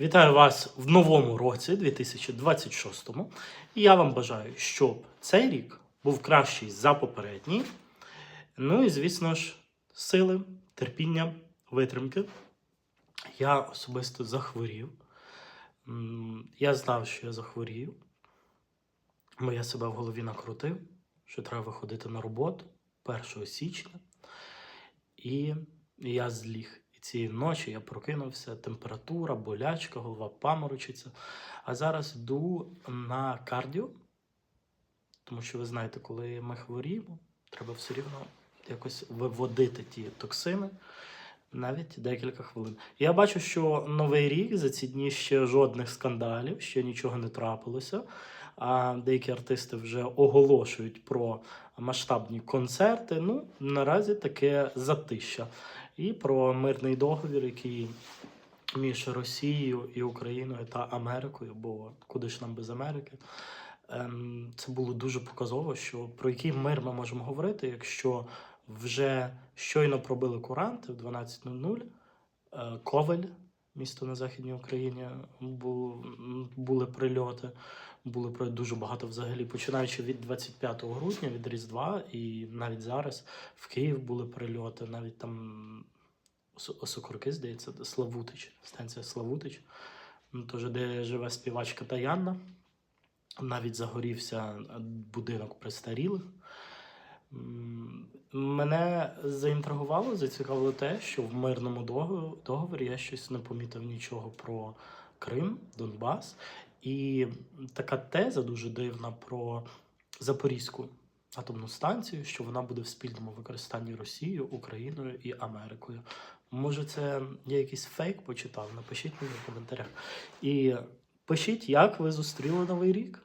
Вітаю вас в новому році, 2026-му. І я вам бажаю, щоб цей рік був кращий за попередній. Ну і, звісно ж, сили, терпіння, витримки. Я особисто захворів. Я знав, що я захворів, бо я себе в голові накрутив, що треба виходити на роботу 1 січня. І я зліг. Цієї ночі я прокинувся, температура, болячка, голова паморочиться. А зараз йду на кардіо, тому що ви знаєте, коли ми хворіємо, треба все рівно якось виводити ті токсини. Навіть декілька хвилин. Я бачу, що новий рік за ці дні ще жодних скандалів, ще нічого не трапилося. А деякі артисти вже оголошують про масштабні концерти. Ну, наразі таке затища. І про мирний договір, який між Росією і Україною та Америкою, бо куди ж нам без Америки. Ем, Це було дуже показово, що про який мир ми можемо говорити, якщо вже щойно пробили куранти в 12.00, е, Ковель, місто на Західній Україні, бу- були прильоти. Були про дуже багато взагалі, починаючи від 25 грудня, від Різдва, і навіть зараз в Київ були прильоти, навіть там Осокорки, здається, Славутич, станція Славутич, теж де живе співачка Таянна. Навіть загорівся будинок престарілих. Мене заінтригувало, зацікавило те, що в мирному дого- договорі я щось не помітив нічого про Крим, Донбас. І така теза дуже дивна про Запорізьку атомну станцію, що вона буде в спільному використанні Росією, Україною і Америкою. Може, це я якийсь фейк почитав? Напишіть мені в коментарях. І пишіть, як ви зустріли Новий рік.